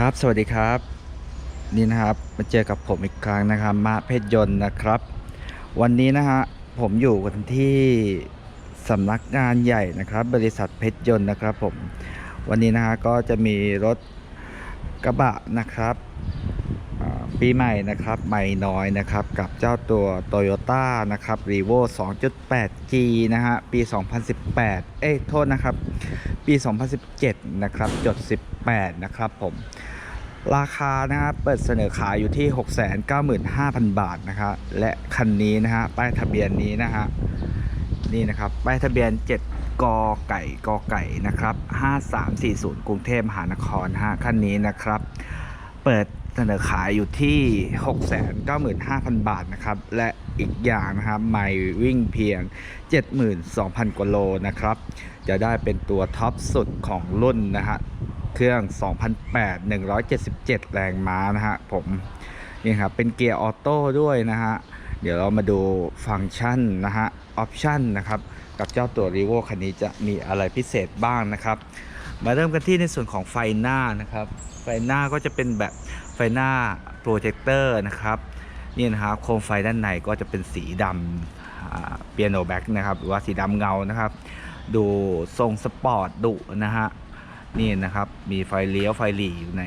ครับ สวัสดีครับ นี่นะครับ มาเจอกับผมอีกครั้งนะครับมาเพชรยนต์นะครับ วันนี้นะฮะผมอยู่กันที่สำนักงานใหญ่นะครับ บริษัทเพชรยนต์นะครับผม วันนี้นะฮะก็จะมีรถกระบะนะครับปีใหม่นะครับใหม่น้อยนะครับกับเจ้าตัว Toyota นะครับ r e v o 2.8G นะฮะปี 2018 เอ้ยโทษนะครับ ปี 2017 นะครับจด 18 นะครับผม ราคานะครับเปิดเสนอขายอยู่ที่ 695,000 บาทนะครับและคันนี้นะฮะป้ายทะเบียนนี้นะฮะนี่นะครับป้ายทะเบียน 7กไก่กไก่นะครับ5340 กรุงเทพมหานครฮะคันนี้นะครับ เปิดเสนอขายอยู่ที่ 695,000 บาทนะครับ และอีกอย่างนะครับไม่วิ่งเพียง 72,000กว่าโลนะครับ จะได้เป็นตัวท็อปสุดของรุ่นนะฮะ เครื่อง 2008 177 แรงม้านะฮะผมนี่ครับเป็นเกียร์ออโต้ด้วยนะฮะเดี๋ยวเรามาดูฟังก์ชันนะฮะออปชันนะครับกับเจ้าตัว r ีโวคันนี้จะมีอะไรพิเศษบ้างนะครับ มาเริ่มกันที่ในส่วนของไฟหน้านะครับ ไฟหน้าก็จะเป็นแบบไฟหน้าโปรเจคเตอร์นะครับนี่นะครับโคมไฟด้านในก็จะเป็นสีดำเปียโนแบ็กนะครับหรือว่าสีดำเงานะครับ ดูทรงสปอร์ตดุนะฮะ นี่นะครับ มีไฟเลี้ยวไฟหลีอยู่ใน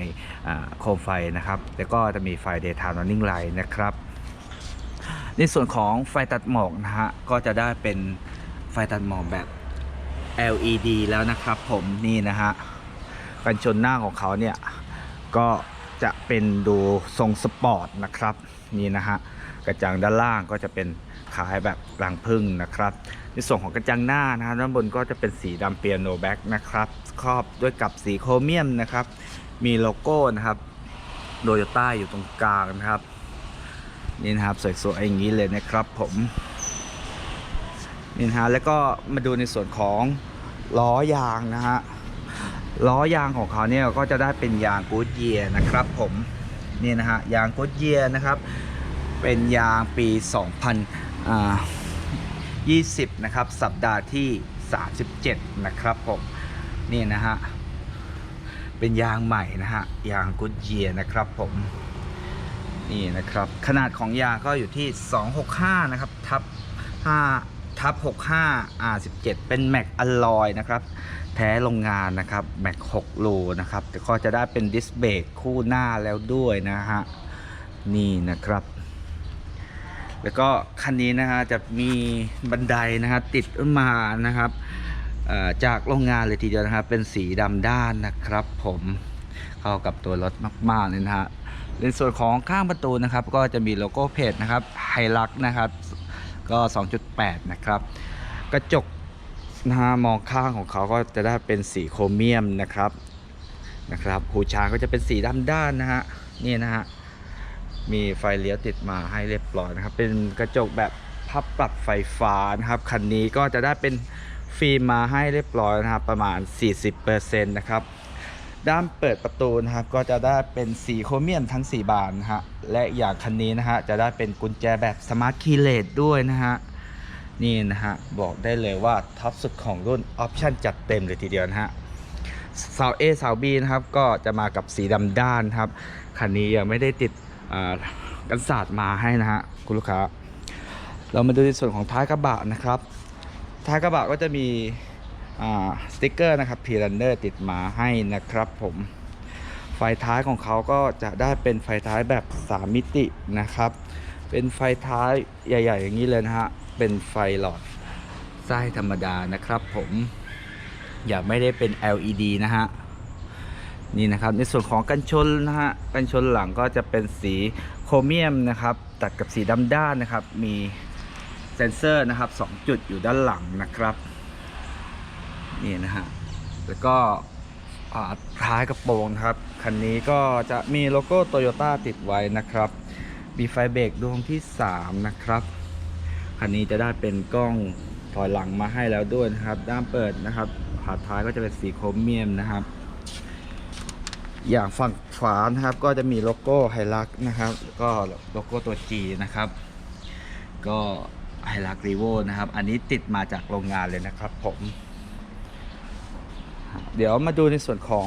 โคมไฟนะครับ แล้วก็จะมีไฟ daytime running light นะครับ ในส่วนของไฟตัดหมอกนะฮะ ก็จะได้เป็นไฟตัดหมอกแบบ LED แล้วนะครับผมนี่นะฮะกันชนหน้าของเขาเนี่ย ก็จะเป็นดูทรงสปอร์ตนะครับ นี่นะฮะกระจังด้านล่างก็จะเป็นขายแบบรังพึ่งนะครับ ในส่วนของกระจังหน้านะฮะด้านบนก็จะเป็นสีดำเปียโนแบ็กนะครับครอบด้วยกับสีโครเมียมนะครับ มีโลโก้นะครับโดโยต้าอยู่ตรงกลางนะครับนี่นะครับสวยๆอย่างนี้เลยนะครับผมนี่นะฮะแล้วก็มาดูในส่วนของล้อยางนะฮะล้อยางของเขาเนี่ยก็จะได้เป็นยางกูดเยียนะครับผม นี่นะฮะยางกดเยียนะครับเป็นยางปี 2020 นะครับ สัปดาห์ที่ 37 นะครับผมนี่นะฮะเป็นยางใหม่นะฮะยางกูดเยียนะครับผมนี่นะครับขนาดของยางก็อยู่ที่ 265 นะครับทับ5 ทับ65 R17 เป็นแม็กอลลอยนะครับ แท้โรงงานนะครับแม็ก6โลนะครับแต่ก็จะได้เป็นดิสเบรกคู่หน้าแล้วด้วยนะฮะ นี่นะครับ แล้วก็คันนี้นะฮะจะมีบันไดนะฮะติดมานะครับจากโรงงานเลยทีเดียวนะครับ เป็นสีดำด้านนะครับผมเข้ากับตัวรถมากๆเลยนะฮะในส่วนของข้างประตูนะครับ ก็จะมีโลโก้เพจนะครับไฮลักนะครับ ก็ 2.8 นะครับ กระจกนะฮะมองข้างของเขาก็จะได้เป็นสีโครเมียมนะครับนะครับหูช้างก็จะเป็นสีดำด้านนะฮะนี่นะฮะมีไฟเลี้ยวติดมาให้เรียบร้อยนะครับ เป็นกระจกแบบพับปรับไฟฟ้านะครับคันนี้ก็จะได้เป็นฟิล์มมาให้เรียบร้อยนะครับประมาณ 40%นะครับ ด้านเปิดประตูนะครับก็จะได้เป็นสีโครเมียมทั้ง 4 บานนะฮะและอย่างคันนี้นะฮะจะได้เป็นกุญแจแบบสมาร์ทคีย์เลสด้วยนะฮะนี่นะฮะบอกได้เลยว่าท็อปสุดของรุ่นออปชั่นจัดเต็มเลยทีเดียวนะฮะเสา A เสา B นะครับก็จะมากับสีดำด้านครับคันนี้ยังไม่ได้ติดกันศาสตร์มาให้นะฮะคุณลูกค้า เรามาดูในส่วนของท้ายกระบะนะครับ ท้ายกระบะก็จะมี สติกเกอร์นะครับพีรันเนอร์ติดมาให้นะครับผมไฟท้ายของเขาก็จะได้เป็นไฟท้ายแบบ 3 มิตินะครับ เป็นไฟท้ายใหญ่ ๆ อย่างนี้เลยนะฮะ เป็นไฟหลอดไส้ธรรมดานะครับผมอย่าไม่ได้เป็น LED นะฮะ นี่นะครับ ในส่วนของกันชนนะฮะ กันชนหลังก็จะเป็นสีโครเมียมนะครับ ตัดกับสีดำด้านนะครับ มีเซนเซอร์นะครับ 2 จุดอยู่ด้านหลังนะครับ นี่นะฮะ แล้วก็ท้ายกระโปรงครับ คันนี้ก็จะมีโลโก้โตโยต้าติดไว้นะครับ มีไฟเบรกดวงที่ 3 นะครับ คันนี้จะได้เป็นกล้องถอยหลังมาให้แล้วด้วยนะครับ ด้านเปิดนะครับขาท้ายก็จะเป็นสีโครเมียมนะครับ อย่างฝั่งขวานะครับก็จะมีโลโก้ไฮลักนะครับ ก็โลโก้ตัว G นะครับ ก็ไฮลักรีโวนะครับ อันนี้ติดมาจากโรงงานเลยนะครับผม เดี๋ยวมาดูในส่วนของ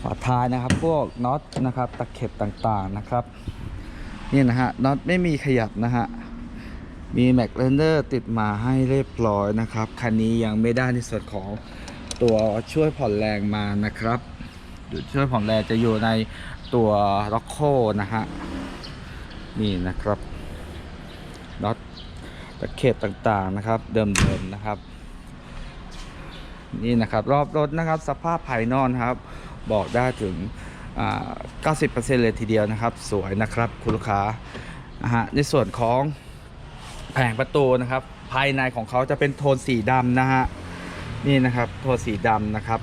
ฝาท้ายนะครับ พวกน็อตนะครับตะเข็บต่างๆนะครับนี่นะฮะน็อตไม่มีขยับนะฮะมีแม็กเลนเดอร์ติดมาให้เรียบร้อยนะครับคันนี้ยังไม่ได้ในส่วนของตัวช่วยผ่อนแรงมานะครับช่วยผ่อนแรงจะอยู่ในตัวล็อกโคนะฮะนี่นะครับน็อตตะเข็บต่างๆนะครับ เดิมๆนะครับ นี่นะครับ รอบรถนะครับ สภาพภายนอกนครับ บอกได้ถึงอ่า90%เลยทีเดียวนะครับ สวยนะครับคุณลูกค้านะฮะในส่วนของแผงประตูนะครับ ภายในของเขาจะเป็นโทนสีดำนะฮะนี่นะครับโทนสีดำนะครับ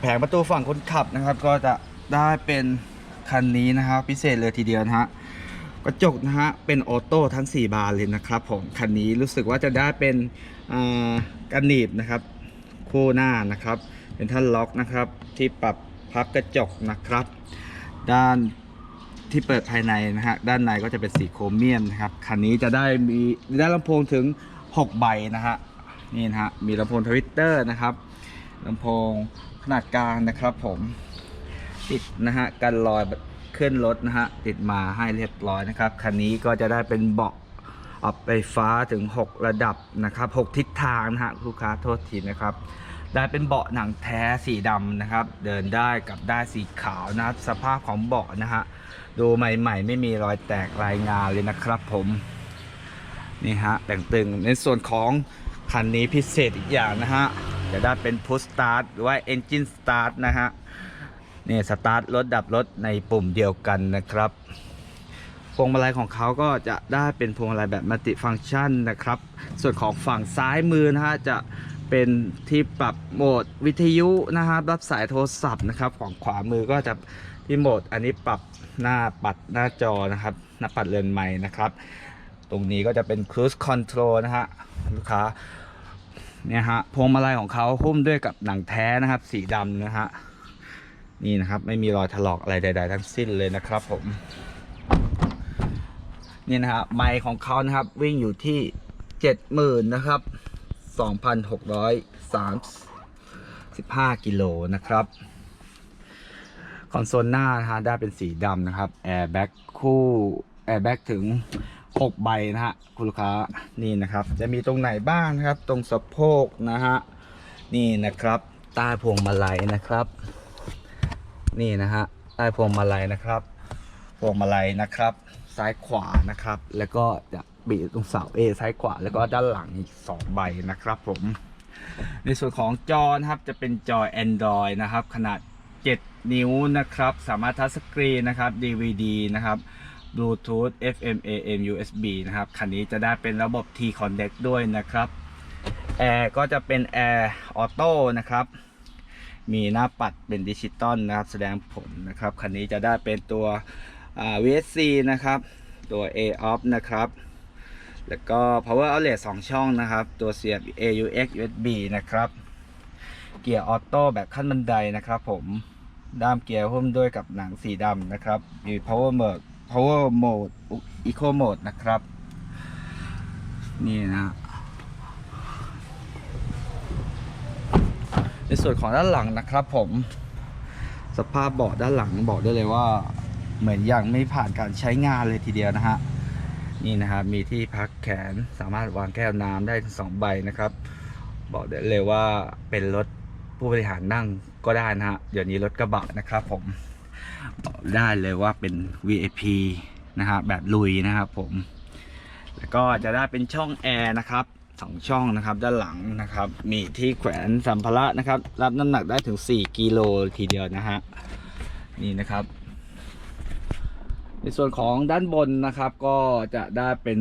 แผงประตูฝั่งคนขับนะครับ ก็จะได้เป็นคันนี้นะครับ พิเศษเลยทีเดียวนะฮะกระจกนะฮะเป็นออโต้ทั้ง 4 บานเลยนะครับผมคันนี้รู้สึกว่าจะได้เป็นกันหนีบนะครับ คู่หน้านะครับเป็นท่านล็อกนะครับที่ปรับพับกระจกนะครับ ด้านที่เปิดภายในนะฮะด้านในก็จะเป็นสีโครเมียมนะครับคันนี้จะได้มีได้ลำโพงถึง 6 ใบนะฮะนี่นะฮะมีลำโพงทวิตเตอร์นะครับลำโพงขนาดกลางนะครับผมติดนะฮะกันรอยขึ้นรถนะฮะติดมาให้เรียบร้อยนะครับคันนี้ก็จะได้เป็นเบาะ ออกไฟฟ้าถึง 6 ระดับนะครับ6ทิศทางนะฮะลูกค้าโทษทีนะครับ ได้เป็นเบาะหนังแท้สีดำนะครับ เดินได้กับได้สีขาวนะสภาพของเบาะนะฮะดูใหม่ ๆ ไม่มีรอยแตกรายงานเลยนะครับผมนี่ฮะแต่งตึงในส่วนของคันนี้พิเศษอีกอย่างนะฮะจะได้เป็นพุ s สตาร์ทหรือว่า Engine Start นะฮะนี่สตาร์ทรถดับรถในปุ่มเดียวกันนะครับ พวงมาลัยของเขาก็จะได้เป็นพวงมาลัยแบบมัลติฟังก์ชันนะครับ ส่วนของฝั่งซ้ายมือนะฮะจะเป็นที่ปรับโหมดวิทยุนะครับ รับสายโทรศัพท์นะครับ ของขวามือก็จะที่โหมดอันนี้ปรับหน้าปัดหน้าจอนะครับ หน้าปัดเรือนใหม่นะครับ ตรงนี้ก็จะเป็น cruise control นะฮะลูกค้าเนี่ยฮะพวงมาลัยของเขาหุ้มด้วยกับหนังแท้นะครับ สีดำนะฮะนี่นะครับไม่มีรอยถลอกอะไรใด ๆ ทั้งสิ้นเลยนะครับผม นี่นะฮะไมค์ของเขานะครับวิ่งอยู่ที่เจ็ดหมื่นนะครับสองพันหกร้อยสามสิบห้ากิโลนะครับคอนโซลหน้านะฮะได้เป็นสีดำนะครับแอร์แบ็กคู่แอร์แบ็กถึง 6 ใบนะฮะคุณลูกค้านี่นะครับ จะมีตรงไหนบ้างนะครับ ตรงสะโพกนะฮะนี่นะครับใต้พวงมาลัยนะครับ นี่นะฮะใต้พวงมาลัยนะครับ พวงมาลัยนะครับ ซ้ายขวานะครับ แล้วก็จะบีตรงเสา A ซ้ายขวาแล้วก็ด้านหลังอีก 2 ใบนะครับผม ในส่วนของจอนะครับจะเป็นจอ Android นะครับ ขนาด 7 นิ้วนะครับ สามารถทัชสกรีนนะครับ DVD นะครับ Bluetooth FM AM USB นะครับ คันนี้จะได้เป็นระบบ T Connect ด้วยนะครับแอร์ก็จะเป็นแอร์ออโต้นะครับ มีหน้าปัดเป็นดิจิตอลนะครับ แสดงผลนะครับ คันนี้จะได้เป็นตัว อ่า VSC นะครับตัว A off นะครับ แล้วก็ power outlet 2 ช่องนะครับ ตัวเสียบ AUX USB นะครับ เกียร์ออโต้แบบขั้นบันไดนะครับผมด้ามเกียร์หุ้มด้วยกับหนังสีดำนะครับ มี power mode power mode eco mode นะครับ นี่นะในส่วนของด้านหลังนะครับผม สภาพเบาะด้านหลังบอกได้เลยว่า เหมือนยังไม่ผ่านการใช้งานเลยทีเดียวนะฮะนี่นะครับมีที่พักแขนสามารถวางแก้วน้ำได้ถึงสองใบนะครับ บอกได้เลยว่าเป็นรถผู้บริหารนั่งก็ได้นะฮะเดี๋ยวนี้รถกระบะนะครับผมบอกได้เลยว่าเป็น VIP นะฮะแบบลุยนะครับผม แล้วก็จะได้เป็นช่องแอร์นะครับสองช่องนะครับด้านหลังนะครับ มีที่แขวนสัมภาระนะครับ รับน้ำหนักได้ถึง 4 กิโลทีเดียวนะฮะนี่นะครับ ในส่วนของด้านบนนะครับก็จะได้เป็น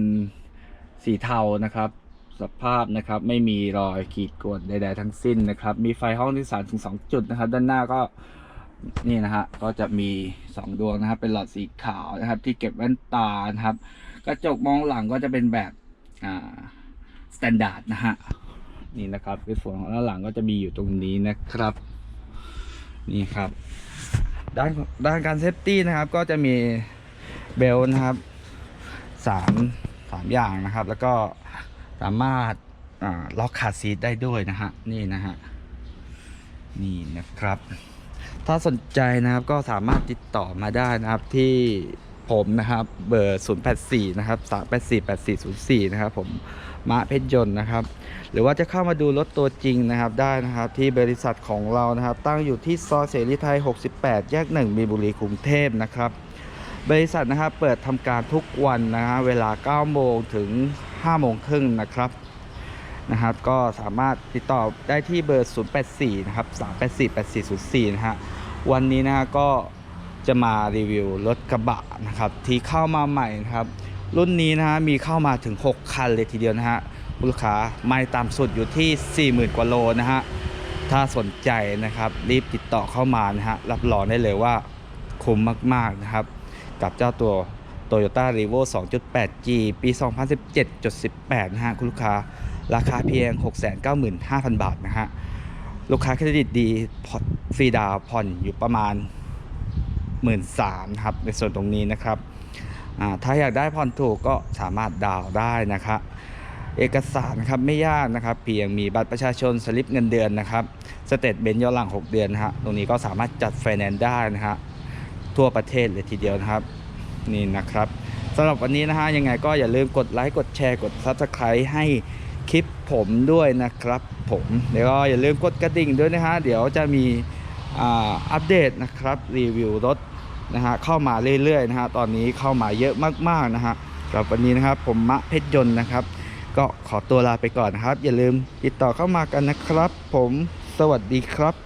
สีเทานะครับ สภาพนะครับไม่มีรอยขีดข่วนใดๆทั้งสิ้นนะครับ มีไฟห้องที่สามถึงสองจุดนะครับ ด้านหน้าก็นี่นะฮะก็จะมีสองดวงนะครับ เป็นหลอดสีขาวนะครับ ที่เก็บแว่นตานะครับกระจกมองหลังก็จะเป็นแบบอ่าสแตนดาร์ดนะฮะนี่นะครับในส่วนของด้านหลังก็จะมีอยู่ตรงนี้นะครับ นี่ครับ ด้านด้านการเซฟตี้นะครับก็จะมี เบลต์นะครับสามสามอย่างนะครับ แล้วก็สามารถล็อกคาร์ซีทได้ด้วยนะฮะนี่นะฮะนี่นะครับ ถ้าสนใจนะครับก็สามารถติดต่อมาได้นะครับที่ผมนะครับเบอร์ 084 นะครับ 384 8404 นะครับผมมาเพชรยนต์นะครับ หรือว่าจะเข้ามาดูรถตัวจริงนะครับได้นะครับที่บริษัทของเรานะครับ ตั้งอยู่ที่ซอยเสรีไทย 68 แยก 1 มีบุรีกรุงเทพนะครับ บริษัทนะครับเปิดทำการทุกวันนะฮะเวลา 9 โมงถึง 5 โมงครึ่งนะครับนะครับ ก็สามารถติดต่อได้ที่เบอร์ 084 นะครับ 384 8404 นะฮะวันนี้นะฮะก็จะมารีวิวรถกระบะนะครับ ที่เข้ามาใหม่นะครับ รุ่นนี้นะฮะมีเข้ามาถึง 6 คันเลยทีเดียวนะฮะคุณลูกค้าไม่ต่ำสุดอยู่ที่ 40,000 กว่าโลนะฮะถ้าสนใจนะครับรีบติดต่อเข้ามานะฮะรับรองได้เลยว่าคุ้มมากๆนะครับ กับเจ้าตัว Toyota r e v o 2.8G ปี 2017.18 นะฮะ คุณลูกค้าราคาเพียง 695,000 บาทนะฮะ ลูกค้าเครดิตดีฟรีดาวน์ผ่อนอยู่ประมาณ 1 3ื่นนครับ ในส่วนตรงนี้นะครับถ้าอยากได้ผ่อนถูกก็สามารถดาวน์ได้นะครับเอกสารครับไม่ยากนะครับ เพียงมีบัตรประชาชนสลิปเงินเดือนนะครับสเตทเบนย้อนหลัง 6 เดือนนะฮะตรงนี้ก็สามารถจัดไฟแนนซ์ได้นะฮะ ทั่วประเทศเลยทีเดียวนะครับ นี่นะครับสำหรับวันนี้นะฮะยังไงก็อย่าลืมกดไลค์กดแชร์กด Subscribe ให้คลิปผมด้วยนะครับผมแล้วก็อย่าลืมกดกระดิ่งด้วยนะฮะเดี๋ยวจะมีอัปเดตนะครับรีวิวรถนะฮะเข้ามาเรื่อยๆนะฮะตอนนี้เข้ามาเยอะมากๆนะฮะสำหรับวันนี้นะครับผมมะเพชรยนต์นะครับ ก็ขอตัวลาไปก่อนนะครับ อย่าลืมติดต่อเข้ามากันนะครับ ผมสวัสดีครับ